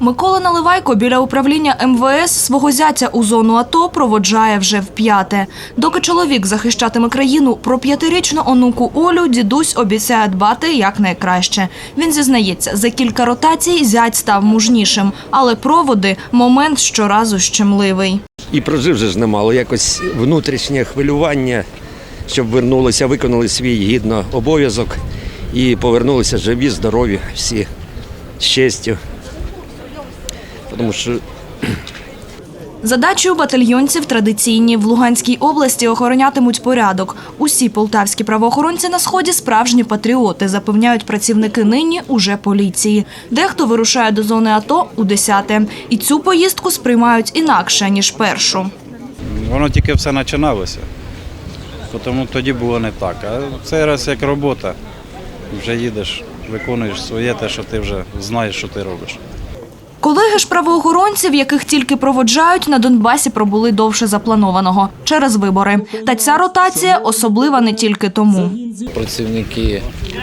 Микола Наливайко біля управління МВС свого зятя у зону АТО проводжає вже вп'яте. Доки чоловік захищатиме країну, про п'ятирічну онуку Олю дідусь обіцяє дбати якнайкраще. Він зізнається, за кілька ротацій зять став мужнішим, але проводи момент щоразу щемливий. І прожив же ж немало. Якось внутрішнє хвилювання, щоб вернулися, виконали свій гідно обов'язок і повернулися живі, здорові, всі з честю. Тому що Задачі у батальйонців традиційні. В Луганській області охоронятимуть порядок. Усі полтавські правоохоронці на сході справжні патріоти, запевняють працівники нині уже поліції. Дехто вирушає до зони АТО у 10-те. І цю поїздку сприймають інакше ніж першу. Воно тільки все починалося. Тому тоді було не так. А цей раз як робота. Вже їдеш, виконуєш своє те, що ти вже знаєш, що ти робиш. Колеги ж правоохоронців, яких тільки проводжають, на Донбасі пробули довше запланованого через вибори. Та ця ротація особлива не тільки тому. Працівники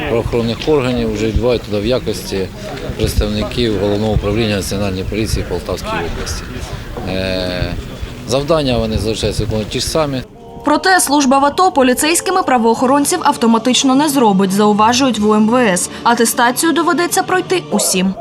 правоохоронних органів вже відбувають туди в якості представників головного управління національної поліції Полтавської області. Е, Завдання вони залишаються ті ж самі. Проте служба в АТО поліцейськими правоохоронців автоматично не зробить, зауважують в УМВС. Атестацію доведеться пройти усім.